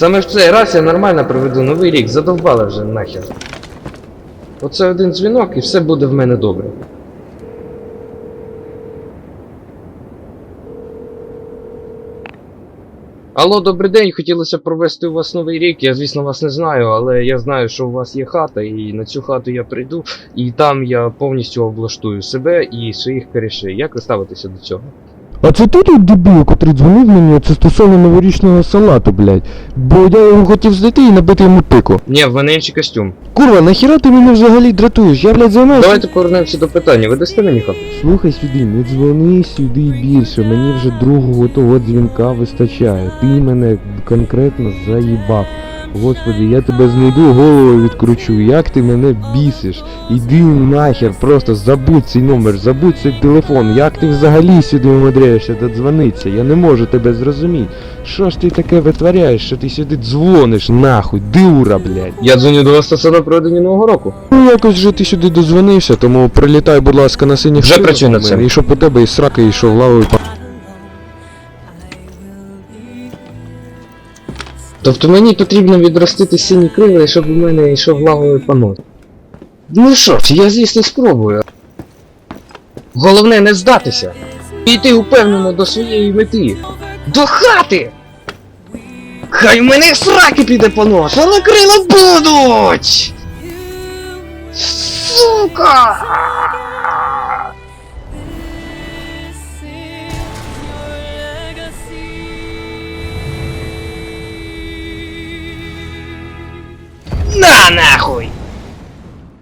Саме в цей раз я нормально проведу новий рік, задовбали вже нахер. Оце один дзвінок і все буде в мене добре. Алло, добрий день, хотілося провести у вас новий рік. Я, звісно, вас не знаю, але я знаю, що у вас є хата, і на цю хату я прийду, і там я повністю облаштую себе і своїх корішей. Як ви ставитеся до цього? А це ти тут дебіл, котрий дзвонив мені, це стосовно новорічного салату, блядь. Бо я його хотів знайти і набити йому пику. Ні, в мене інший костюм. Курва, нахіра ти мене взагалі дратуєш? Я, блядь, займаюся. Давайте повернемося до питання. Ви дасте мені хату? Слухай сюди, не дзвони сюди більше, мені вже другого того дзвінка вистачає. Ти мене конкретно заїбав. Господи, я тебе знайду, голову відкручу. Як ти мене бісиш? Іди нахер, просто забудь цей номер, забудь цей телефон. Як ти взагалі сюди умудряєшся додзвонитися? Я не можу тебе зрозуміти. Що ж ти таке витворяєш, що ти сюди дзвониш, нахуй, дура, блядь. Я дзвоню до вас стосовно проведення нового року. Ну якось же ти сюди дозвонився, тому прилітай, будь ласка, на синіх Вже мене, цим. І щоб у тебе із сраки йшов лавою по Тобто мені потрібно відростити сині крила, щоб у мене йшов лавовий понос. Ну що ж, я звісно спробую. Головне не здатися. І упевнено до своєї мети. До хати! Хай в мене сраки піде понос, але крила будуть! Сука! На нахуй!